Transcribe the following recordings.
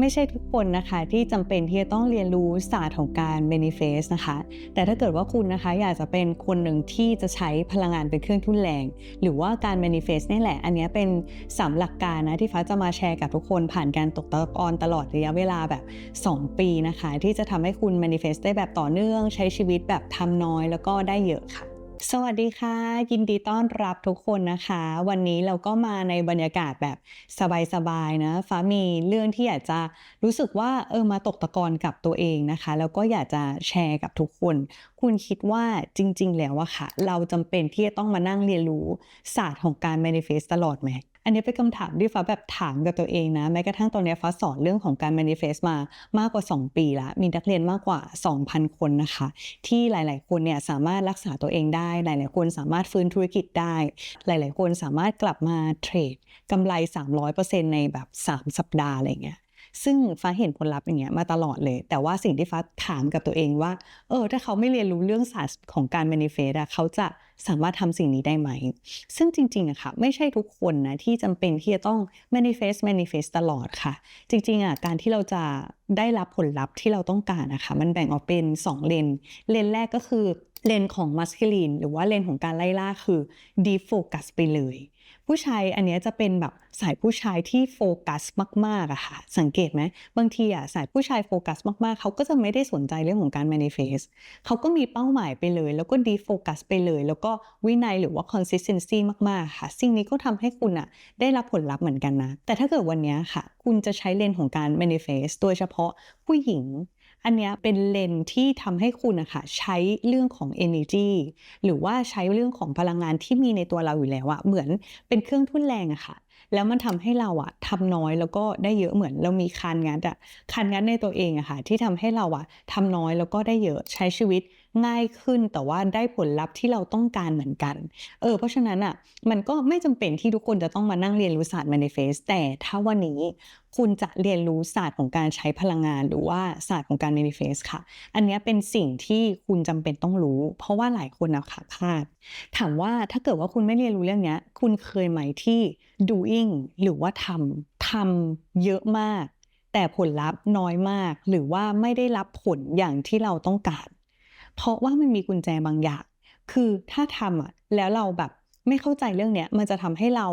ไม่ใช่ทุกคนนะคะที่จำเป็นที่จะต้องเรียนรู้ศาสตร์ของการ manifest นะคะ แต่ถ้าเกิดว่าคุณนะคะอยากจะเป็นคนหนึ่งที่จะใช้พลังงานเป็นเครื่องทุนแรง หรือว่าการ manifest นี่แหละ อันนี้เป็นสามหลักการนะที่ฟ้าจะมาแชร์กับทุกคนผ่านการตกตะกอนตลอดระยะเวลาแบบ 2 ปีนะคะ ที่จะทำให้คุณ manifest ได้แบบต่อเนื่อง ใช้ชีวิตแบบทำน้อยแล้วก็ได้เยอะค่ะ สวัสดีค่ะ ยินดีต้อนรับทุกคนนะคะ วันนี้เราก็มาในบรรยากาศแบบสบายๆนะฟ้ามีเรื่องที่อยากจะรู้สึกว่าเออมาตกตะกอนกับตัวเองนะคะ แล้วก็อยากจะแชร์กับทุกคน คุณคิดว่าจริง ๆ แล้วอะค่ะ เราจำเป็นที่จะต้องมานั่งเรียนรู้ศาสตร์ของการ manifest ตลอดไหม อันนี้เป็นคำถามที่ฟ้าแบบถามกับตัวเองนะ แม้กระทั่งตอนนี้ฟ้าสอนเรื่องของการ manifest มามากกว่า 2 ปีแล้วมีนักเรียนมากกว่า 2,000 คนนะคะ ที่หลาย ๆ คนเนี่ยสามารถรักษาตัวเองได้ หลาย ๆ คนสามารถฟื้นธุรกิจได้ หลาย ๆ คนสามารถกลับมาเทรดกำไร 300%ในแบบ 3 สัปดาห์อะไรเงี้ย ซึ่งฟ้าเห็นผลลัพธ์อย่างเงี้ยมาตลอดเลย แต่ว่าสิ่งที่ฟ้าถามกับตัวเองว่า เออ ถ้าเขาไม่เรียนรู้เรื่องศาสตร์ของการ manifest อะเขาจะสามารถทำสิ่งนี้ได้ไหม ซึ่งจริงๆอะค่ะ ไม่ใช่ทุกคนนะที่จำเป็นที่จะต้อง manifest manifest ตลอดค่ะ จริงๆอะการที่เราจะได้รับผลลัพธ์ที่เราต้องการนะคะ มันแบ่งออกเป็น 2 เลน เลนแรกก็คือเลนของ masculine หรือว่าเลนของการไล่ล่าคือ deep focus ไปเลย ผู้ชายอันเนี้ยจะเป็นแบบสายผู้ชายที่โฟกัสมากๆอะค่ะ สังเกตไหมบางทีอะสายผู้ชายโฟกัสมากๆ เขาก็จะไม่ได้สนใจเรื่องของการ manifest เขาก็มีเป้าหมายไปเลย แล้วก็ deep focus ไปเลย แล้วก็วินัยหรือว่า consistency มากๆค่ะ สิ่งนี้ก็ทำให้คุณอะได้รับผลลัพธ์เหมือนกันนะ แต่ถ้าเกิดวันเนี้ยค่ะ คุณจะใช้เลนของการ manifest โดยเฉพาะผู้หญิง อันเนี้ยเป็นเลนที่ทำให้คุณนะคะใช้เรื่องของ energy หรือว่าใช้เรื่องของพลังงานที่มีในตัวเราอยู่แล้วอะเหมือนเป็นเครื่องทุ่นแรงอะค่ะแล้วมันทำให้เราอะทำน้อยแล้วก็ได้เยอะเหมือนเรามีคานงัดอะคานงัดในตัวเองอะค่ะที่ทำให้เราอะทำน้อยแล้วก็ได้เยอะใช้ชีวิต ง่ายขึ้นแต่ว่าได้ผลลัพธ์ที่เราต้องการเหมือนกัน เออเพราะฉะนั้นอะมันก็ไม่จำเป็นที่ทุกคนจะต้องมานั่งเรียนรู้ศาสตร์ manifest แต่ถ้าวันนี้คุณจะเรียนรู้ศาสตร์ของการใช้พลังงาน หรือว่าศาสตร์ของการ manifest ค่ะ อันนี้เป็นสิ่งที่คุณจำเป็นต้องรู้ เพราะว่าหลายคนนะค่ะพลาด ถามว่าถ้าเกิดว่าคุณไม่เรียนรู้เรื่องนี้คุณเคยไหมที่ doing หรือว่าทำทำเยอะมาก แต่ผลลัพธ์น้อยมาก หรือว่าไม่ได้รับผลอย่างที่เราต้องการ เพราะว่ามันมีกุญแจบางอย่าง คือถ้าทำอะแล้วเราแบบไม่เข้าใจเรื่องเนี้ยมันจะทำให้เรา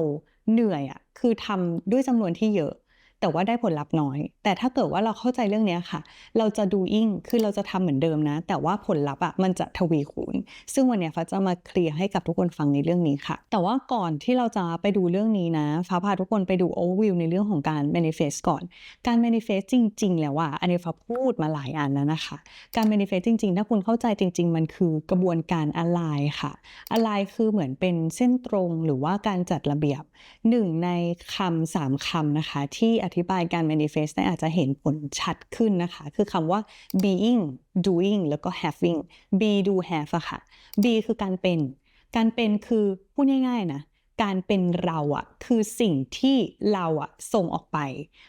เหนื่อยอะคือทำด้วยจำนวนที่เยอะ แต่ว่าได้ผลลัพธ์น้อย แต่ถ้าเกิดว่าเราเข้าใจเรื่องนี้ค่ะ เราจะ doing คือเราจะทำเหมือนเดิมนะ แต่ว่าผลลัพธ์อะมันจะทวีคูณ ซึ่งวันนี้ฟ้าจะมาเคลียร์ให้กับทุกคนฟังในเรื่องนี้ค่ะ แต่ว่าก่อนที่เราจะไปดูเรื่องนี้นะฟ้าพาทุกคนไปดู overview ในเรื่องของการ manifest ก่อน การ manifest จริง ๆ แล้วอะอันนี้ฟ้าพูดมาหลายอันแล้วนะคะ การ manifest จริง ๆ ถ้าคุณเข้าใจจริง ๆ มันคือกระบวนการ align ค่ะ align คือเหมือนเป็นเส้นตรงหรือว่าการจัดระเบียบหนึ่งในคำสามคำนะคะที่อธิบายการ manifest ได้อาจจะเห็นผลชัดขึ้นนะคะ คือคำว่า being doing แล้วก็ having be do have อะค่ะ be คือการเป็น การเป็นคือพูดง่ายๆนะการเป็นเราอะคือสิ่งที่เราอะส่งออกไป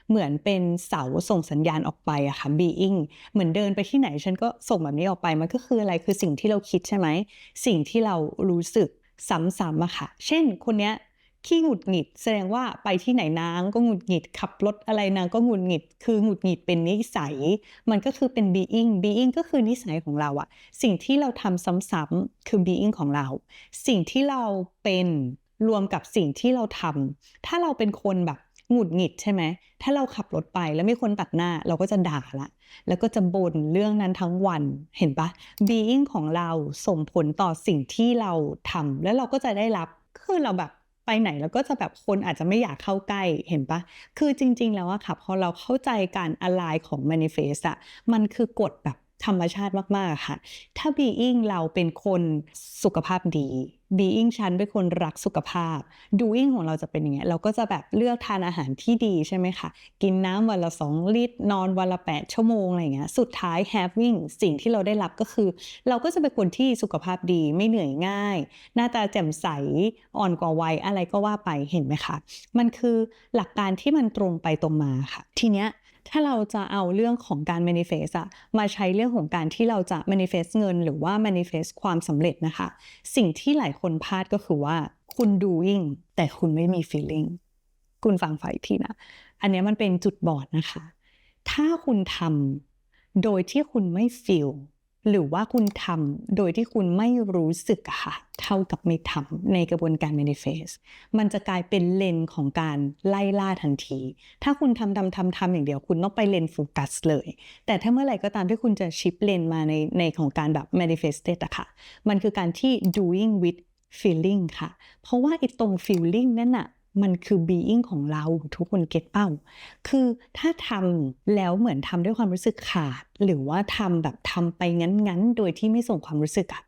เหมือนเป็นเสาส่งสัญญาณออกไปอะค่ะ being เหมือนเดินไปที่ไหนฉันก็ส่งแบบนี้ออกไปมันก็คืออะไรคือสิ่งที่เราคิดใช่ไหมสิ่งที่เรารู้สึกซ้ำๆอะค่ะ เช่นคนเนี้ย ขี้หงุดหงิด แสดงว่าไปที่ไหนนางก็หงุดหงิดขับรถอะไรนางก็หงุดหงิด คือหงุดหงิดเป็นนิสัย มันก็คือเป็น being being ก็คือนิสัยของเราอะสิ่งที่เราทำซ้ำๆคือ being ของเรา สิ่งที่เราเป็นรวมกับสิ่งที่เราทำถ้าเราเป็นคนแบบหงุดหงิดใช่ไหม ถ้าเราขับรถไปแล้วมีคนตัดหน้าเราก็จะด่าละ แล้วก็จะบ่นเรื่องนั้นทั้งวัน เห็นปะ being ของเราส่งผลต่อสิ่งที่เราทำแล้วเราก็จะได้รับ คือเราแบบ ไปไหนแล้วก็จะแบบคนอาจจะไม่อยากเข้าใกล้เห็นปะคือจริง ๆ แล้วอะค่ะพอเราเข้าใจการ align ของ manifest อะมันคือกฎแบบ ธรรมชาติมาก ๆ ค่ะ ถ้า being เราเป็นคนสุขภาพดี being ฉันเป็นคนรักสุขภาพ doing ของเราจะเป็นอย่างเงี้ย เราก็จะแบบเลือกทานอาหารที่ดีใช่ไหมคะ กินน้ำวันละ 2 ลิตร นอนวันละ 8 ชั่วโมงอะไรเงี้ย สุดท้าย having สิ่งที่เราได้รับก็คือ เราก็จะเป็นคนที่สุขภาพดี ไม่เหนื่อยง่าย หน้าตาแจ่มใส อ่อนกว่าวัยอะไรก็ว่าไป เห็นไหมคะ มันคือหลักการที่มันตรงไปตรงมาค่ะ ทีเนี้ย ถ้าเราจะเอาเรื่องของการ manifest อะมาใช้เรื่องของการที่เราจะ manifest เงิน หรือว่า manifest ความสำเร็จนะคะ สิ่งที่หลายคนพลาดก็คือว่าคุณ doing แต่คุณไม่มี feeling คุณฟังฝ่ายทีนะ อันนี้มันเป็นจุดบอดนะคะ ถ้าคุณทำโดยที่คุณไม่ feel หรือว่าคุณทำโดยที่คุณไม่รู้สึกอะค่ะ เท่ากับไม่ทำในกระบวนการ manifest มันจะกลายเป็นเลนของการไล่ล่าทันที ถ้าคุณทำทำทำทำอย่างเดียว คุณต้องไปเลนโฟกัสเลย แต่ถ้าเมื่อไหร่ก็ตามที่คุณจะชิปเลนมาในในของการแบบ manifested อะค่ะ มันคือการที่ doing with feeling ค่ะ เพราะว่าไอ้ตรง feeling นั่นน่ะ มันคือ being ของเราทุกคนเก็ตเป้า คือถ้าทำแล้วเหมือนทำด้วยความรู้สึกขาด หรือว่าทำแบบทำไปงั้น ๆ โดยที่ไม่ส่งความรู้สึกอะ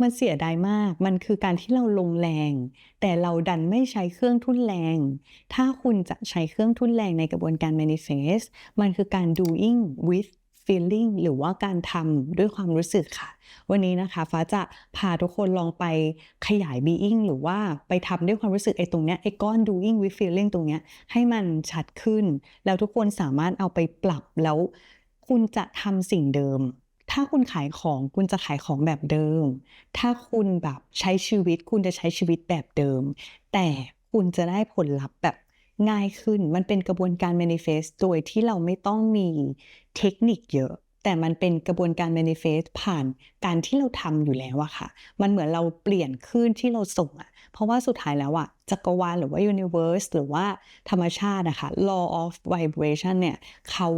มันเสียดายมาก มันคือการที่เราลงแรง แต่เราดันไม่ใช้เครื่องทุ่นแรง ถ้าคุณจะใช้เครื่องทุ่นแรงในกระบวนการ manifest มันคือการ doing with feeling หรือว่าการทำด้วยความรู้สึกค่ะ วันนี้นะคะฟ้าจะพาทุกคนลองไปขยาย being หรือว่าไปทำด้วยความรู้สึกไอ้ตรงเนี้ยไอ้ก้อน doing with feeling ตรงเนี้ยให้มันชัดขึ้น แล้วทุกคนสามารถเอาไปปรับแล้ว คุณจะทำสิ่งเดิม ถ้าคุณขายของคุณจะขายของแบบเดิม ถ้าคุณแบบใช้ชีวิตคุณจะใช้ชีวิตแบบเดิม แต่คุณจะได้ผลลัพธ์แบบ ง่ายขึ้น มันเป็นกระบวนการ manifest โดยที่เราไม่ต้องมีเทคนิคเยอะ แต่มันเป็นกระบวนการ manifest ผ่านการที่เราทำอยู่แล้วอะค่ะ มันเหมือนเราเปลี่ยนคลื่นที่เราส่งอะเพราะว่าสุดท้ายแล้วอะจักรวาลหรือว่า universe หรือว่าธรรมชาติอะคะ law of vibration เนี่ยเขา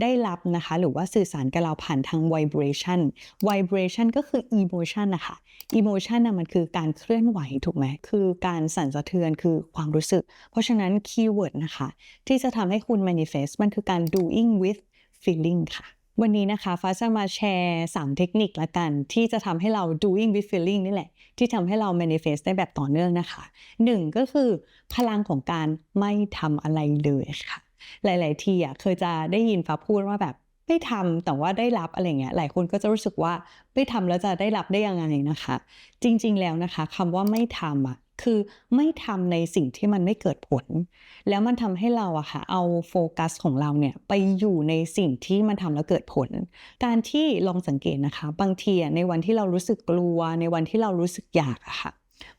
ได้รับนะคะ หรือว่าสื่อสารกับเราผ่านทาง vibration vibration ก็คือ emotion นะคะ emotion น่ะมันคือการเคลื่อนไหวถูกไหมคือการสั่นสะเทือนคือความรู้สึก เพราะฉะนั้น keyword นะคะ ที่จะทำให้คุณ manifest มันคือการ doing with feeling ค่ะ วันนี้นะคะฟ้าจะมาแชร์ 3 เทคนิคละกัน ที่จะทำให้เรา doing with feeling นี่แหละ ที่ทำให้เรา manifest ได้แบบต่อเนื่องนะคะ 1 ก็คือพลังของการไม่ทำอะไรเลยค่ะ หลาย ๆ ทีอะเคยจะได้ยินฟ้าพูดว่าแบบไม่ทำแต่ว่าได้รับอะไรเงี้ยหลายคนก็จะรู้สึกว่าไม่ทำแล้วจะได้รับได้ยังไงนะคะ จริง ๆ แล้วนะคะคำว่าไม่ทำอะ คือไม่ทำในสิ่งที่มันไม่เกิดผล แล้วมันทำให้เราอะค่ะเอาโฟกัสของเราเนี่ยไปอยู่ในสิ่งที่มันทำแล้วเกิดผล การที่ลองสังเกตนะคะ บางทีในวันที่เรารู้สึกกลัว ในวันที่เรารู้สึกอยากอะค่ะ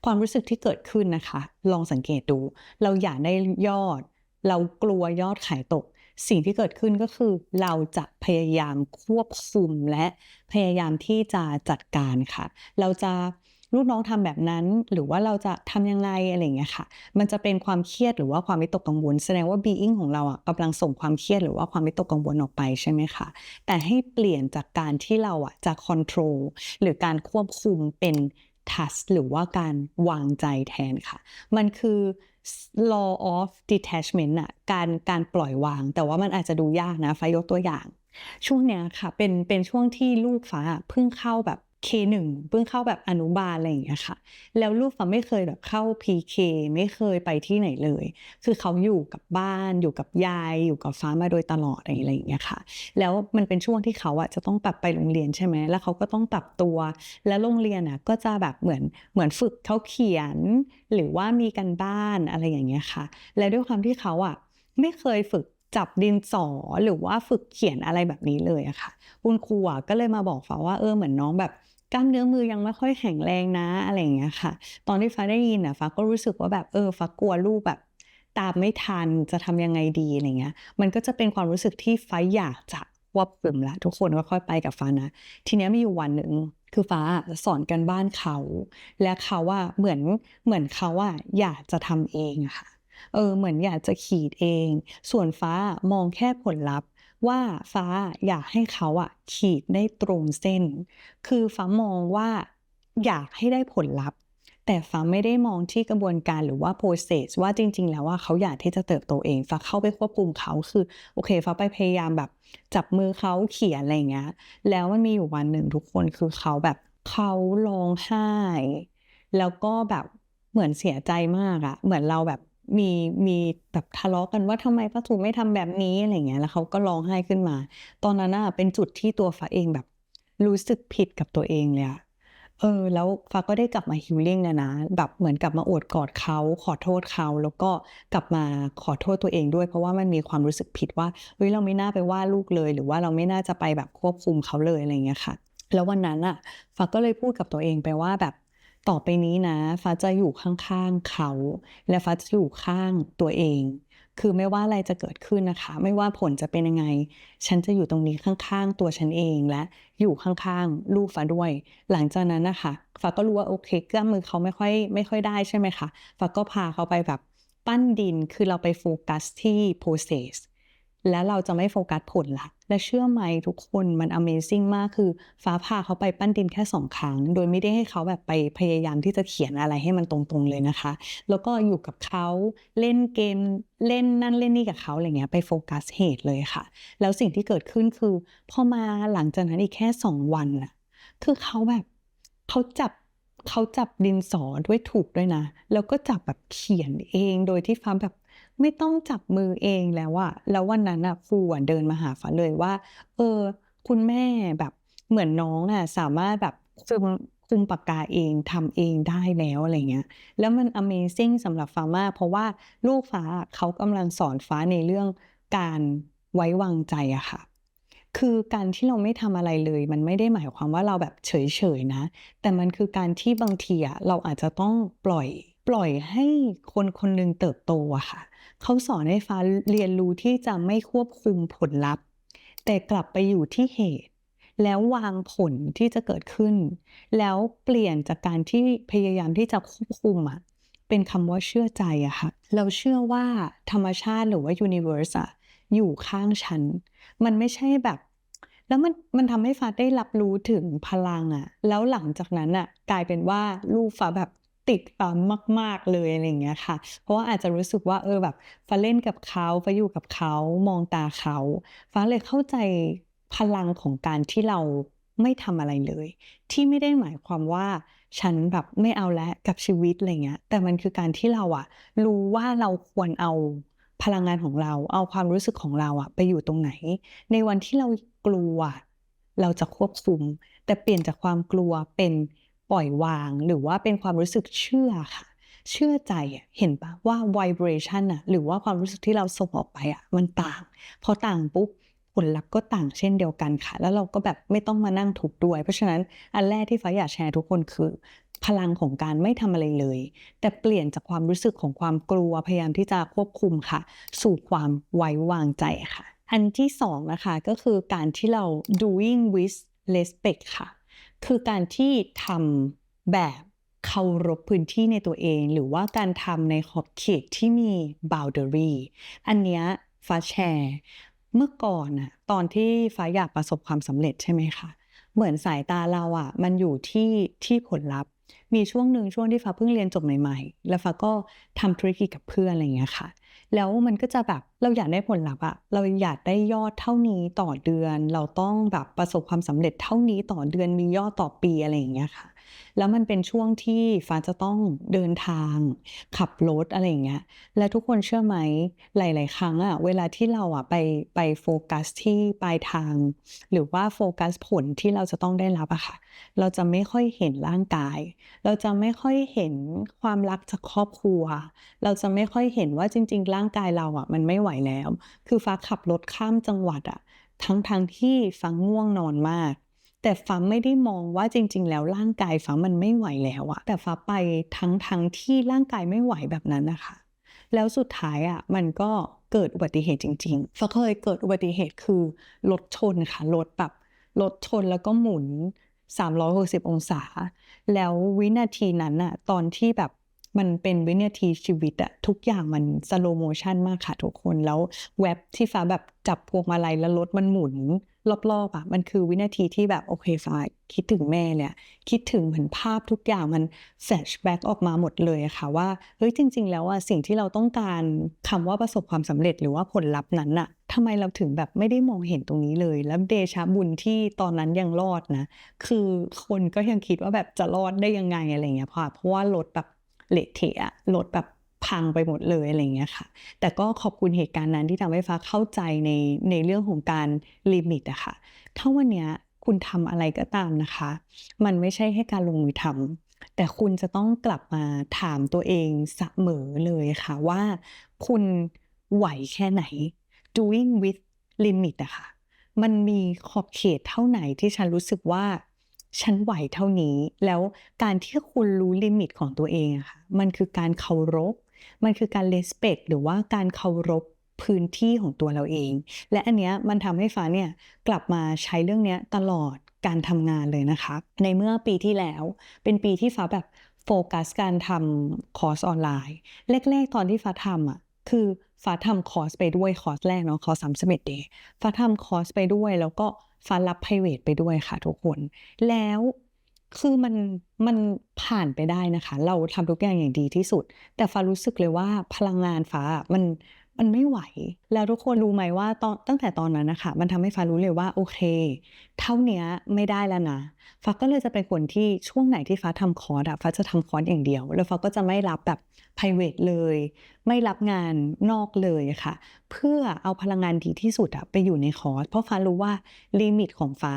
ความรู้สึกที่เกิดขึ้นนะคะ ลองสังเกตดู เราอยากได้ยอด เรากลัวยอดขายตกสิ่งที่เกิดขึ้นก็คือเราจะพยายามควบคุมและพยายามที่จะจัดการค่ะ เราจะ ลูกน้องทำแบบนั้น หรือว่าเราจะทำยังไงอะไรอย่างเงี้ยค่ะ มันจะเป็นความเครียดหรือว่าความวิตกกังวล แสดงว่า being ของเราอะกำลังส่งความเครียดหรือว่าความวิตกกังวลออกไปใช่ไหมคะแต่ให้เปลี่ยนจากการที่เราอะจะ control หรือการควบคุมเป็น trust หรือว่าการวางใจแทนค่ะ มันคือ law of detachment อะการการปล่อยวาง แต่ว่ามันอาจจะดูยากนะฟ้ายกตัวอย่าง ช่วงเนี้ยค่ะเป็นเป็นช่วงที่ลูกฟ้าเพิ่งเข้าแบบ K1 เพิ่งเข้าแบบอนุบาลอะไรอย่างเงี้ยค่ะ แล้วลูกฟ้าไม่เคยแบบเข้า PK ไม่เคยไปที่ไหนเลย คือเขาอยู่กับบ้านอยู่กับยาย อยู่กับฟ้ามาโดยตลอดอะไรอย่างเงี้ยค่ะ แล้วมันเป็นช่วงที่เขาอะจะต้องปรับไปโรงเรียนใช่ไหมแล้วเขาก็ต้องปรับตัว แล้วโรงเรียนอะก็จะแบบเหมือนเหมือนฝึกเขาเขียน หรือว่ามีกันบ้านอะไรอย่างเงี้ยค่ะ และด้วยความที่เขาอะไม่เคยฝึกจับดินสอหรือว่าฝึกเขียนอะไรแบบนี้เลยอะค่ะคุณครูก็เลยมาบอกฟ้าว่าเออเหมือนน้องแบบ กล้ามเนื้อมือยังไม่ค่อยแข็งแรงนะอะไรอย่างเงี้ยค่ะ ตอนที่ฟ้าได้ยินอะฟ้าก็รู้สึกว่าแบบเออฟ้ากลัวลูกแบบตามไม่ทันจะทำยังไงดีอะไรเงี้ย มันก็จะเป็นความรู้สึกที่ฟ้าอยากจะควบคุมละทุกคนก็ค่อยไปกับฟ้านะ ทีเนี้ยมีอยู่วันหนึ่งคือฟ้าสอนกันบ้านเขา และเขาว่าเหมือนเหมือนเขาว่าอยากจะทำเองอะค่ะเออเหมือนอยากจะขีดเอง ส่วนฟ้ามองแค่ผลลัพธ์ ว่าฟ้าอยากให้เขาอะขีดได้ตรงเส้น คือฟ้ามองว่าอยากให้ได้ผลลัพธ์ แต่ฟ้าไม่ได้มองที่กระบวนการหรือว่า process ว่าจริง ๆ แล้วว่าเขาอยากที่จะเติบโตเองฟ้าเข้าไปควบคุมเขาคือโอเคฟ้าไปพยายามแบบจับมือเขาเขียนอะไรเงี้ยแล้วมันมีอยู่วันหนึ่งทุกคนคือเขาแบบเขาร้องไห้ แล้วก็แบบเหมือนเสียใจมากอะเหมือนเราแบบ มีมีแบบทะเลาะกันว่าทำไมป้าถูไม่ทำแบบนี้อะไรเงี้ยแล้วเขาก็ร้องไห้ขึ้นมา ตอนนั้นน่ะเป็นจุดที่ตัวฟ้าเองแบบ รู้สึกผิดกับตัวเองเลยอะเออแล้วฟ้าก็ได้กลับมาฮิลลิ่งนะนะแบบเหมือนกลับมาโอดกอดเขาขอโทษเขาแล้วก็กลับมาขอโทษตัวเองด้วย เพราะว่ามันมีความรู้สึกผิดว่าเฮ้ยเราไม่น่าไปว่าลูกเลย หรือว่าเราไม่น่าจะไปแบบควบคุมเขาเลยอะไรเงี้ยค่ะ แล้ววันนั้นอะฟ้าก็เลยพูดกับตัวเองไปว่าแบบ ต่อไปนี้นะ ฟ้าจะอยู่ข้างๆเขา และฟ้าจะอยู่ข้างตัวเอง คือไม่ว่าอะไรจะเกิดขึ้นนะคะ ไม่ว่าผลจะเป็นยังไง ฉันจะอยู่ตรงนี้ข้างๆ ตัวฉันเองและอยู่ข้างๆ ลูกฟ้าด้วย หลังจากนั้นนะคะฟ้าก็รู้ว่าโอเคกล้ามมือเขาไม่ค่อยไม่ค่อยได้ใช่ไหมคะฟ้าก็พาเขาไปแบบปั้นดินคือเราไปโฟกัสที่ process แล้วเราจะไม่โฟกัสผลลัพธ์และเชื่อไหมทุกคนมัน Amazing มากคือฟ้าพาเขาไปปั้นดินแค่สองครั้ง โดยไม่ได้ให้เขาแบบไปพยายามที่จะเขียนอะไรให้มันตรงๆเลยนะคะ แล้วก็อยู่กับเขาเล่นเกมเล่นนั่นเล่นนี่กับเขาอะไรเงี้ยไปโฟกัสเหตุเลยค่ะ แล้วสิ่งที่เกิดขึ้นคือพอมาหลังจากนั้นอีกแค่สองวันน่ะคือเขาแบบเขาจับเขาจับดินสอด้วยถูกด้วยนะ แล้วก็จับแบบเขียนเองโดยที่ฟ้าแบบ ไม่ต้องจับมือเองแล้วอะแล้ววันนั้นอะครูอะเดินมาหาฟ้าเลยว่า เออ คุณแม่แบบเหมือนน้องอะสามารถแบบคุมคุมปากกาเองทำเองได้แล้วอะไรเงี้ย แล้วมัน Amazing สำหรับฟ้ามากเพราะว่าลูกฟ้าเขากำลังสอนฟ้าในเรื่องการไว้วางใจอะค่ะ คือการที่เราไม่ทำอะไรเลย มันไม่ได้หมายความว่าเราแบบเฉยๆนะ แต่มันคือการที่บางทีอะเราอาจจะต้องปล่อย ปล่อยให้คนคนหนึ่งเติบโตอะค่ะ เขาสอนให้ฟ้าเรียนรู้ที่จะไม่ควบคุมผลลัพธ์ แต่กลับไปอยู่ที่เหตุ แล้ววางผลที่จะเกิดขึ้น แล้วเปลี่ยนจากการที่พยายามที่จะควบคุมอะเป็นคำว่าเชื่อใจอะค่ะ เราเชื่อว่าธรรมชาติหรือว่า universe อะอยู่ข้างฉัน มันไม่ใช่แบบ แล้วมันมันทำให้ฟ้าได้รับรู้ถึงพลังอะแล้วหลังจากนั้นอะกลายเป็นว่าลูกฟ้าแบบ ติดฟ้ามาก ๆ เลยอะไรอย่างเงี้ยค่ะ เพราะว่าอาจจะรู้สึกว่าเออแบบฟ้าเล่นกับเขาฟ้าอยู่กับเขามองตาเขา ฟ้าเลยเข้าใจพลังของการที่เราไม่ทำอะไรเลย ที่ไม่ได้หมายความว่าฉันแบบไม่เอาแล้วกับชีวิตอะไรเงี้ย แต่มันคือการที่เราอะรู้ว่าเราควรเอาพลังงานของเรา เอาความรู้สึกของเราอะไปอยู่ตรงไหน ในวันที่เรากลัว เราจะควบคุม แต่เปลี่ยนจากความกลัวเป็น ปล่อยวาง หรือว่าเป็นความรู้สึกเชื่อค่ะ เชื่อใจเห็นปะว่า vibration อะหรือว่าความรู้สึกที่เราส่งออกไปอะมันต่าง พอต่างปุ๊บผลลัพธ์ก็ต่างเช่นเดียวกันค่ะ แล้วเราก็แบบไม่ต้องมานั่งทุกด้วย เพราะฉะนั้นอันแรกที่ฟ้าอยากแชร์ทุกคนคือ พลังของการไม่ทำอะไรเลย แต่เปลี่ยนจากความรู้สึกของความกลัวพยายามที่จะควบคุมค่ะ สู่ความไว้วางใจค่ะ อันที่สองนะคะก็คือการที่เรา doing with respect ค่ะ คือการที่ทำแบบเคารพพื้นที่ในตัวเอง หรือว่าการทำในขอบเขตที่มี boundary อันเนี้ยฟ้าแชร์เมื่อก่อนน่ะตอนที่ฟ้าอยากประสบความสำเร็จใช่ไหมคะเหมือนสายตาเราอะมันอยู่ที่ที่ผลลัพธ์ มีช่วงหนึ่งช่วงที่ฟ้าเพิ่งเรียนจบใหม่ ๆ แล้วฟ้าก็ทำธุรกิจกับเพื่อนอะไรอย่างเงี้ยค่ะ แล้วมันก็จะแบบเราอยากได้ผลลัพธ์อะเราอยากได้ยอดเท่านี้ต่อเดือน เราต้องแบบประสบความสำเร็จเท่านี้ต่อเดือนมียอดต่อปีอะไรอย่างเงี้ยค่ะ แล้วมันเป็นช่วงที่ฟ้าจะต้องเดินทาง ขับรถอะไรอย่างเงี้ย และทุกคนเชื่อไหมหลาย ๆ ครั้งอะเวลาที่เราอะไปไปโฟกัสที่ปลายทาง หรือว่าโฟกัสผลที่เราจะต้องได้รับอะค่ะ เราจะไม่ค่อยเห็นร่างกาย เราจะไม่ค่อยเห็นความรักจากครอบครัว เราจะไม่ค่อยเห็นว่าจริง ๆ ร่างกายเราอะมันไม่ไหวแล้ว คือฟ้าขับรถข้ามจังหวัดอะทั้งทางที่ฟ้าง่วงนอนมาก แต่ฟ้าไม่ได้มองว่าจริง ๆ แล้วร่างกายฟ้ามันไม่ไหวแล้วอะแต่ฟ้าไปทั้งทงที่ร่างกายไม่ไหวแบบนั้นนะคะ แล้วสุดท้ายอะมันก็เกิดอุบัติเหตุจริงๆฟ้าเคยเกิดอุบัติเหตุคือรถชนค่ะรถแบบรถชนแล้วก็หมุน 360 องศา แล้ววินาทีนั้นอะตอนที่แบบมันเป็นวินาทีชีวิตอะทุกอย่างมันสโลโมชันมากค่ะทุกคนแล้วแว็บที่ฟ้าแบบจับพวงมาลัยแล้วรถมันหมุน รอบๆอะมันคือวินาทีที่แบบโอเคฟ้าคิดถึงแม่เลยอะคิดถึงเหมือนภาพทุกอย่างมันแฟลชแบ็กออกมาหมดเลยค่ะว่าเฮ้ยจริง ๆ แล้วอะสิ่งที่เราต้องการคำว่าประสบความสำเร็จหรือว่าผลลัพธ์นั้นอะทำไมเราถึงแบบไม่ได้มองเห็นตรงนี้เลย แล้วเดชะบุญที่ตอนนั้นยังรอดนะ คือคนก็ยังคิดว่าแบบจะรอดได้ยังไงอะไรเงี้ยค่ะเพราะว่ารถแบบเละเทะรถแบบ พังไปหมดเลยอะไรเงี้ยค่ะ แต่ก็ขอบคุณเหตุการณ์นั้นที่ทำให้ฟ้าเข้าใจในในเรื่องของการลิมิตอะค่ะถ้าวันเนี้ยคุณทำอะไรก็ตามนะคะ มันไม่ใช่ให้การลงมือทำแต่คุณจะต้องกลับมาถามตัวเองเสมอเลยค่ะว่าคุณไหวแค่ไหน doing with limit อะค่ะ มันมีขอบเขตเท่าไหนที่ฉันรู้สึกว่าฉันไหวเท่านี้ แล้วการที่คุณรู้ลิมิตของตัวเองอะค่ะ มันคือการเคารพ มันคือการ respect หรือว่าการเคารพพื้นที่ของตัวเราเอง และอันเนี้ยมันทำให้ฟ้าเนี่ยกลับมาใช้เรื่องเนี้ยตลอดการทำงานเลยนะคะ ในเมื่อปีที่แล้ว เป็นปีที่ฟ้าแบบโฟกัสการทำคอร์สออนไลน์ แรกๆ ตอนที่ฟ้าทำอะคือฟ้าทำคอร์สไปด้วยคอร์สแรกเนาะคอร์สสามสิบเอ็ดเดย์ฟ้าทำคอร์สไปด้วย แล้วก็ฟ้ารับ private ไปด้วยค่ะทุกคน แล้ว คือมันมันผ่านไปได้นะคะ เราทำทุกอย่างอย่างดีที่สุด แต่ฟ้ารู้สึกเลยว่าพลังงานฟ้ามันมันไม่ไหว แล้วทุกคนรู้ไหมว่าตอนตั้งแต่ตอนนั้นนะคะมันทำให้ฟ้ารู้เลยว่าโอเค เท่าเนี้ยไม่ได้แล้วนะฟ้าก็เลยจะเป็นคนที่ช่วงไหนที่ฟ้าทำคอร์สอะฟ้าจะทำคอร์สอย่างเดียว แล้วฟ้าก็จะไม่รับแบบ p r i v a t เลย ไม่รับงานนอกเลยะค่ะ เพื่อเอาพลังงานดีที่สุดอะไปอยู่ในคอร์สเพราะฟ้ารู้ว่าลิมิตของฟ้า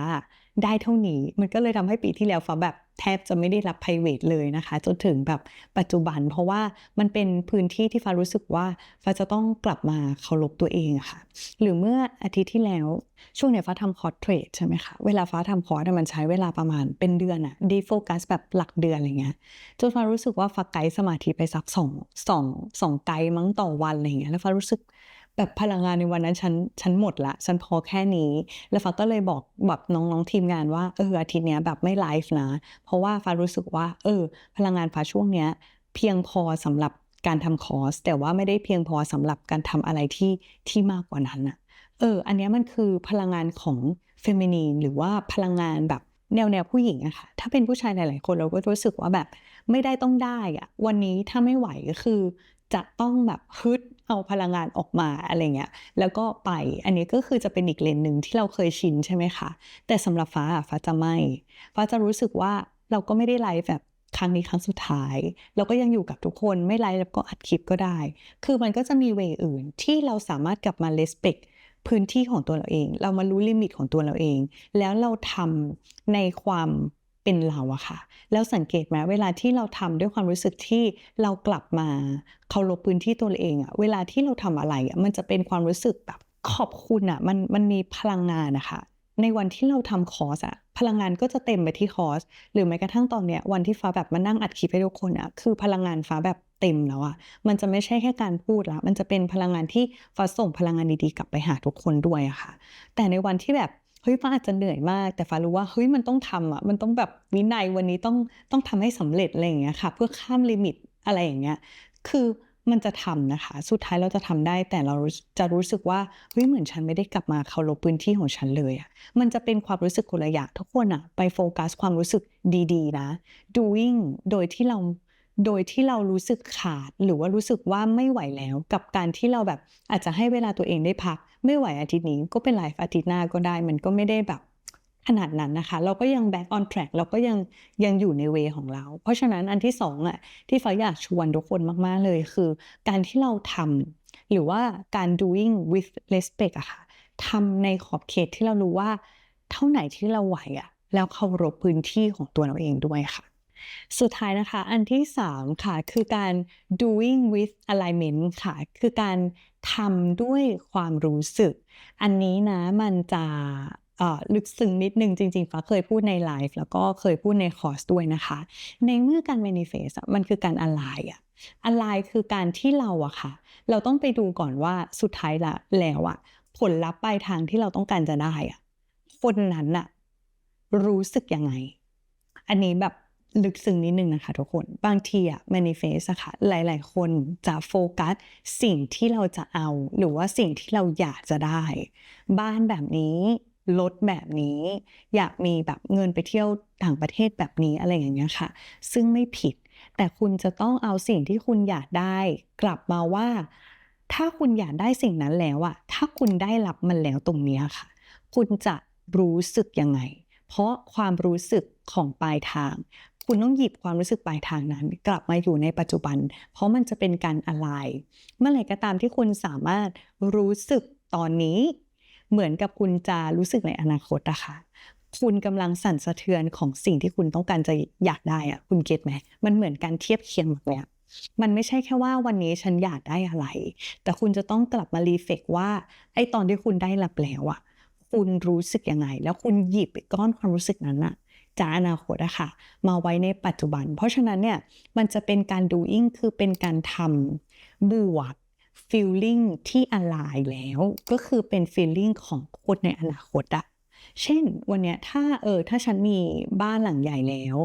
ได้เท่านี้ มันก็เลยทำให้ปีที่แล้วฟ้าแบบแทบจะไม่ได้รับ p r i v a t เลยนะคะ จนถึงแบบปัจจุบัน เพราะว่ามันเป็นพื้นที่ที่ฟ้ารู้สึกว่าฟ้าจะต้องกลับมาเคารพตัวเองอะค่ะ หรือเมื่ออาทิตย์ที่แล้วช่วงเนี้ยฟ้าทำคอร์สเทรดใช่ไหมคะเวลาฟ้าทำคอร์สมันใช้เวลาประมาณเป็นเดือนอะดีโฟกัสแบบหลักเดือนอะไรเงี้ยจนฟ้ารู้สึกว่าฟ้าไกด์สมาธิไปสักสองสองสองไกด์มั้งต่อวันอะไรเงี้ยแล้วฟ้ารู้สึก แบบพลังงานในวันนั้นฉันฉันหมดละฉันพอแค่นี้ แล้วฟ้าก็เลยบอกแบบน้องๆทีมงานว่าเอออาทิตย์เนี้ยแบบไม่ไลฟ์นะ เพราะว่าฟ้ารู้สึกว่า เออ พลังงานฟ้าช่วงเนี้ย เพียงพอสำหรับการทำคอร์สแต่ว่าไม่ได้เพียงพอสำหรับการทำอะไรที่ที่มากกว่านั้นอะเออ อันนี้มันคือพลังงานของเฟมินีนหรือว่าพลังงานแบบแนวแนวผู้หญิงอะค่ะ ถ้าเป็นผู้ชายหลาย ๆ คนเราก็รู้สึกว่าแบบไม่ได้ต้องได้อะวันนี้ถ้าไม่ไหวก็คือ จะต้องแบบฮึด เอาพลังงานออกมาอะไรเงี้ยแล้วก็ไปอันนี้ก็คือจะเป็นอีกเลนหนึ่งที่เราเคยชินใช่ไหมคะ แต่สำหรับฟ้าอะฟ้าจะไม่ ฟ้าจะรู้สึกว่าเราก็ไม่ได้ไลฟ์แบบครั้งนี้ครั้งสุดท้าย เราก็ยังอยู่กับทุกคนไม่ไลฟ์แล้วก็อัดคลิปก็ได้ คือมันก็จะมีเวอื่นที่เราสามารถกลับมา respect พื้นที่ของตัวเราเอง เรามารู้ลิมิตของตัวเราเอง แล้วเราทำในความ เป็นเราอะค่ะ แล้วสังเกตไหมเวลาที่เราทำด้วยความรู้สึกที่เรากลับมาเคารพพื้นที่ตัวเองอะเวลาที่เราทำอะไรอะมันจะเป็นความรู้สึกแบบขอบคุณอะมันมันมีพลังงานนะคะในวันที่เราทำคอร์สอะพลังงานก็จะเต็มไปที่คอร์สหรือแม้กระทั่งตอนเนี้ยวันที่ฟ้าแบบมานั่งอัดคลิปให้ทุกคนอะคือพลังงานฟ้าแบบเต็มแล้วอะมันจะไม่ใช่แค่การพูดละมันจะเป็นพลังงานที่ฟ้าส่งพลังงานดีๆกลับไปหาทุกคนด้วยอะค่ะ แต่ในวันที่แบบ เฮ้ยฟ้าอาจจะเหนื่อยมาก แต่ฟ้ารู้ว่าเฮ้ยมันต้องทำอะมันต้องแบบวินัยวันนี้ต้องต้องทำให้สำเร็จอะไรอย่างเงี้ยค่ะ เพื่อข้ามลิมิตอะไรอย่างเงี้ย คือมันจะทำนะคะ สุดท้ายเราจะทำได้ แต่เราจะรู้สึกว่าเฮ้ยเหมือนฉันไม่ได้กลับมาเคารพพื้นที่ของฉันเลยอะมันจะเป็นความรู้สึกคนละอย่างทุกคนอะไปโฟกัสความรู้สึกดีๆ นะ doing โดยที่เรา โดยที่เรารู้สึกขาดหรือว่ารู้สึกว่าไม่ไหวแล้วกับการที่เราแบบอาจจะให้เวลาตัวเองได้พัก ไม่ไหวอาทิตย์นี้ก็เป็นไลฟ์อาทิตย์หน้าก็ได้ มันก็ไม่ได้แบบขนาดนั้นนะคะ เราก็ยัง back on track เราก็ยังยังอยู่ในเวของเรา เพราะฉะนั้นอันที่สองอะที่ฟ้าอยากชวนทุกคนมาก ๆ เลยคือ การที่เราทำหรือว่าการ doing with respect อะค่ะทำในขอบเขตที่เรารู้ว่า เท่าไหนที่เราไหวอะแล้วเคารพพื้นที่ของตัวเราเองด้วยค่ะ สุดท้ายนะคะ อันที่ 3 ค่ะ คือการ doing with alignment ค่ะ คือการทำด้วยความรู้สึก อันนี้นะมันจะลึกซึ้งนิดนึงจริงๆฟ้าเคยพูดในไลฟ์แล้วก็เคยพูดในคอร์สด้วยนะคะ ในเมื่อการ manifest มันคือการ align อะ align คือการที่เราอะค่ะ เราต้องไปดูก่อนว่าสุดท้ายละแล้วอะผลลัพธ์ปลายทางที่เราต้องการจะได้อะคนนั้นอะรู้สึกยังไง อันนี้แบบ ลึกซึ้งนิดนึงนะคะทุกคน บางทีอะ manifest อะค่ะหลาย ๆ คนจะโฟกัสสิ่งที่เราจะเอา หรือว่าสิ่งที่เราอยากจะได้ บ้านแบบนี้รถแบบนี้ อยากมีแบบเงินไปเที่ยวต่างประเทศแบบนี้อะไรอย่างเงี้ยค่ะ ซึ่งไม่ผิด แต่คุณจะต้องเอาสิ่งที่คุณอยากได้ กลับมาว่า ถ้าคุณอยากได้สิ่งนั้นแล้วอะถ้าคุณได้รับมันแล้วตรงเนี้ยค่ะ คุณจะรู้สึกยังไง เพราะความรู้สึกของปลายทาง คุณต้องหยิบความรู้สึกปลายทางนั้น กลับมาอยู่ในปัจจุบัน เพราะมันจะเป็นการอะไรเมื่อไหร่ก็ตามที่คุณสามารถรู้สึกตอนนี้ เหมือนกับคุณจะรู้สึกในอนาคตอะค่ะคุณกำลังสั่นสะเทือนของสิ่งที่คุณต้องการจะอยากได้อะคุณเก็ตไหมมันเหมือนการเทียบเคียงแบบเนี้ยมันไม่ใช่แค่ว่าวันนี้ฉันอยากได้อะไร แต่คุณจะต้องกลับมารีเฟกว่าไอ้ตอนที่คุณได้รับแล้วอะคุณรู้สึกยังไง แล้วคุณหยิบไอ้ก้อนความรู้สึกนั้นอะ จากอนาคตอะค่ะมาไว้ในปัจจุบัน เพราะฉะนั้นเนี่ยมันจะเป็นการ doing คือเป็นการทำบวก feeling ที่อ l i g n แล้ว ก็คือเป็น feeling ของคนในอนาคตอะเช่นวันเนี้ยถ้าเออถ้าฉันมีบ้านหลังใหญ่แล้ว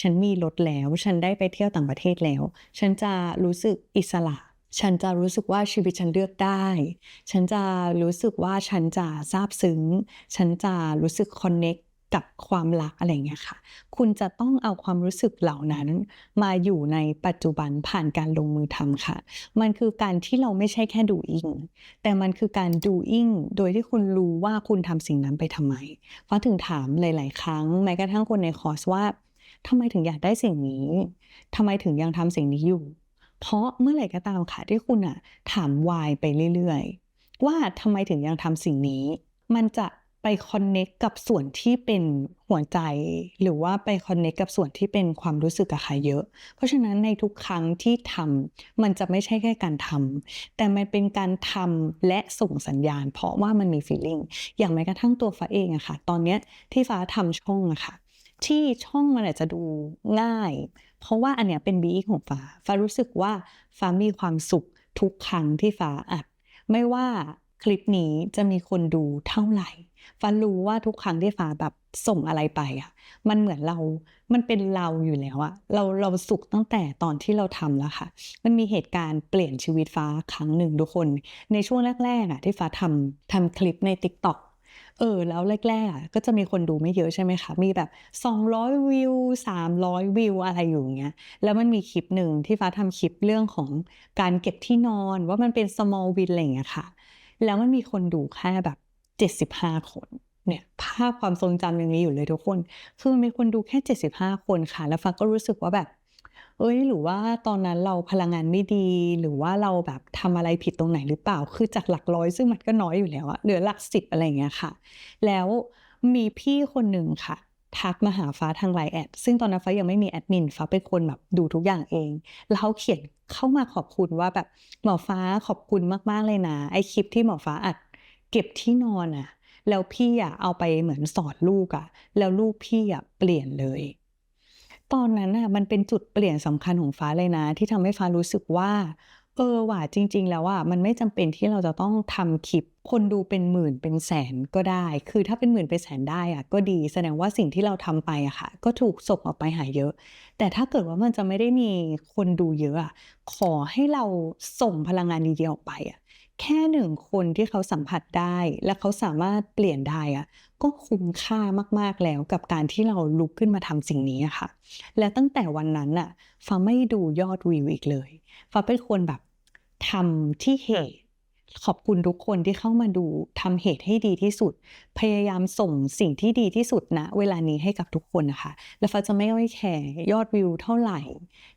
ฉันมีรถแล้ว ฉันได้ไปเที่ยวต่างประเทศแล้ว ฉันจะรู้สึกอิสระ ฉันจะรู้สึกว่าชีวิตฉันเลือกได้ ฉันจะรู้สึกว่าฉันจะซาบซึ้ง ฉันจะรู้สึกคอนเน็ก กับความรักอะไรเงี้ยค่ะ คุณจะต้องเอาความรู้สึกเหล่านั้น มาอยู่ในปัจจุบันผ่านการลงมือทำค่ะ มันคือการที่เราไม่ใช่แค่ doing แต่มันคือการ doing โดยที่คุณรู้ว่าคุณทำสิ่งนั้นไปทำไมฟ้าถึงถามหลาย ๆ ครั้งแม้กระทั่งคนในคอร์สว่าทำไมถึงอยากได้สิ่งนี้ทำไมถึงยังทำสิ่งนี้อยู่ เพราะเมื่อไหร่ก็ตามค่ะที่คุณอะถาม why ไปเรื่อย ๆ ว่าทำไมถึงยังทำสิ่งนี้ มันจะ ไปคอนเน็กกับส่วนที่เป็นหัวใจ หรือว่าไปคอนเน็กกับส่วนที่เป็นความรู้สึกอะค่ะเยอะ เพราะฉะนั้นในทุกครั้งที่ทำมันจะไม่ใช่แค่การทำแต่มันเป็นการทำและส่งสัญญาณ เพราะว่ามันมี feeling อย่างแม้กระทั่งตัวฟ้าเองอะค่ะตอนเนี้ยที่ฟ้าทำช่องอะค่ะที่ช่องมันอาจจะดูง่าย เพราะว่าอันเนี้ยเป็นบีอิของฟ้าฟ้ารู้สึกว่าฟ้ามีความสุขทุกครั้งที่ฟ้าอัดไม่ว่า คลิปนี้จะมีคนดูเท่าไหร่ฟ้ารู้ว่าทุกครั้งที่ฟ้าแบบส่งอะไรไปอะ มันเหมือนเรา มันเป็นเราอยู่แล้วอะเราเราสุขตั้งแต่ตอนที่เราทำแล้วค่ะ มันมีเหตุการณ์เปลี่ยนชีวิตฟ้าครั้งหนึ่งทุกคน ในช่วงแรกๆอะที่ฟ้าทำทำคลิปใน t ิ k t o k เออแล้วแรกๆอะก็จะมีคนดูไม่เยอะใช่ไหมคะ มีแบบ 200 วิว 300 วิวอะไรอยู่เงี้ยแล้วมันมีคลิปหนึ่งที่ฟ้าทำคลิปเรื่องของการเก็บที่นอนว่ามันเป็น small win อะไรอย่างเงี้ยค่ะ แล้วมันมีคนดูแค่แบบ 75 คนเนี่ยภาพความทรงจำยังมีอยู่เลยทุกคน คือมันมีคนดูแค่ 75 คนค่ะ แล้วฟ้าก็รู้สึกว่าแบบ เอ้ย หรือว่าตอนนั้นเราพลังงานไม่ดี หรือว่าเราแบบทำอะไรผิดตรงไหนหรือเปล่า คือจากหลักร้อยซึ่งมันก็น้อยอยู่แล้วอะเหลือหลักสิบอะไรเงี้ยค่ะ แล้วมีพี่คนหนึ่งค่ะ ทักมาหาฟ้าทางไลน์แอดซึ่งตอนนั้นฟ้ายังไม่มีแอดมินฟ้าเป็นคนแบบดูทุกอย่างเอง แล้วเขาเขียนเข้ามาขอบคุณว่าแบบหมอฟ้าขอบคุณมากๆเลยนะไอคลิปที่หมอฟ้าอัดเก็บที่นอนอะแล้วพี่อะเอาไปเหมือนสอนลูกอะแล้วลูกพี่อะเปลี่ยนเลย ตอนนั้นอะมันเป็นจุดเปลี่ยนสำคัญของฟ้าเลยนะ ที่ทำให้ฟ้ารู้สึกว่า เออว่ะจริง ๆ แล้วอะมันไม่จำเป็นที่เราจะต้องทำคลิป คนดูเป็นหมื่นเป็นแสนก็ได้ คือถ้าเป็นหมื่นเป็นแสนได้อะก็ดีแสดงว่าสิ่งที่เราทำไปอะค่ะ ก็ถูกส่งออกไปหาเยอะ แต่ถ้าเกิดว่ามันจะไม่ได้มีคนดูเยอะอะขอให้เราส่งพลังงานดีๆออกไปอะแค่หนึ่งคนที่เขาสัมผัสได้ และเขาสามารถเปลี่ยนได้อะก็คุ้มค่ามากๆแล้วกับการที่เราลุกขึ้นมาทำสิ่งนี้อะค่ะ และตั้งแต่วันนั้นน่ะฟ้าไม่ดูยอดวิวอีกเลยฟ้าเป็นคนแบบ ทำที่เหตุ ขอบคุณทุกคนที่เข้ามาดูทำเหตุให้ดีที่สุด พยายามส่งสิ่งที่ดีที่สุดณเวลานี้ให้กับทุกคนนะคะ แล้วฟ้าจะไม่ค่อยแคร์ยอดวิวเท่าไหร่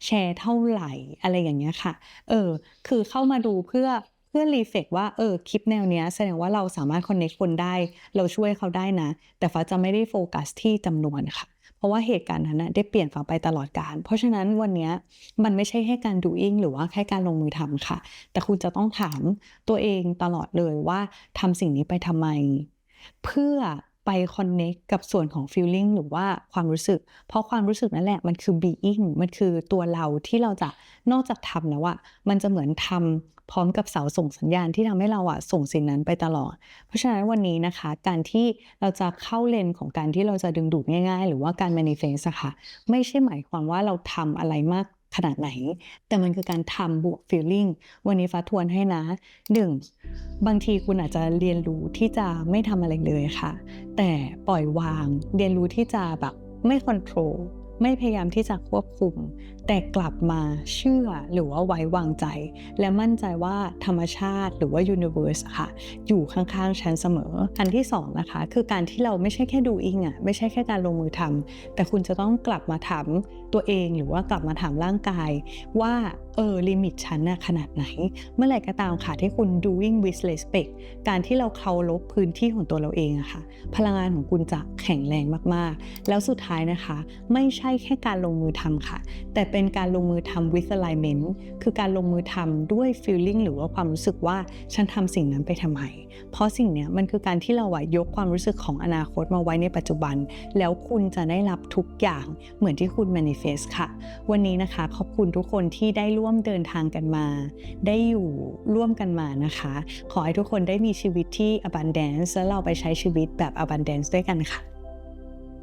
แชร์เท่าไหร่อะไรอย่างเงี้ยค่ะ เออ คือเข้ามาดูเพื่อเพื่อรีเฟกว่าเออคลิปแนวเนี้ยแสดงว่าเราสามารถคอนเนคคนได้ เราช่วยเขาได้นะ แต่ฟ้าจะไม่ได้โฟกัสที่จำนวนค่ะ เพราะว่าเหตุการณ์นั้นนะได้เปลี่ยนฟ้าไปตลอดการ เพราะฉะนั้นวันนี้มันไม่ใช่แค่การดูอิงหรือว่าแค่การลงมือทำค่ะ แต่คุณจะต้องถามตัวเองตลอดเลยว่าทำสิ่งนี้ไปทำไม เพื่อไปคอนเน c t กับส่วนของ feeling หรือว่าความรู้สึก เพราะความรู้สึกนั่นแหละมันคือ being มันคือตัวเราที่เราจะนอกจากทำแล้วอะมันจะเหมือนทำ พร้อมกับเสาส่งสัญญาณที่ทำให้เราอะส่งสิ่งนั้นไปตลอด เพราะฉะนั้นวันนี้นะคะ การที่เราจะเข้าเลนของการที่เราจะดึงดูดง่าย ๆ หรือว่าการ manifest อะค่ะไม่ใช่หมายความว่าเราทำอะไรมากขนาดไหน แต่มันคือการทำบวก feeling วันนี้ฟ้าทวนให้นะหนึ่งบางทีคุณอาจจะเรียนรู้ที่จะไม่ทำอะไรเลยค่ะ แต่ปล่อยวาง เรียนรู้ที่จะแบบไม่ control ไม่พยายามที่จะควบคุม แต่กลับมาเชื่อหรือว่าไว้วางใจ และมั่นใจว่าธรรมชาติหรือว่า universe ค่ะอยู่ข้างๆฉันเสมอ อันที่สองนะคะคือการที่เราไม่ใช่แค่ดูอิงอะไม่ใช่แค่การลงมือทำแต่คุณจะต้องกลับมาถามตัวเองหรือว่ากลับมาถามร่างกาย ว่าเออลิมิตฉันน่ะขนาดไหน เมื่อไหร่ก็ตามค่ะที่คุณ doing with respect การที่เราเคารพพื้นที่ของตัวเราเองอะค่ะ พลังงานของคุณจะแข็งแรงมากๆ แล้วสุดท้ายนะคะ ไม่ใช่แค่การลงมือทำค่ะ แต่เป็นเป็นการลงมือทำ with alignment คือการลงมือทำด้วย feeling หรือว่าความรู้สึกว่าฉันทำสิ่งนั้นไปทำไม เพราะสิ่งเนี้ยมันคือการที่เราอะยกความรู้สึกของอนาคตมาไว้ในปัจจุบัน แล้วคุณจะได้รับทุกอย่างเหมือนที่คุณ manifest ค่ะ วันนี้นะคะขอบคุณทุกคนที่ได้ร่วมเดินทางกันมา ได้อยู่ร่วมกันมานะคะ ขอให้ทุกคนได้มีชีวิตที่ abundance และเราไปใช้ชีวิตแบบ abundance ด้วยกันค่ะ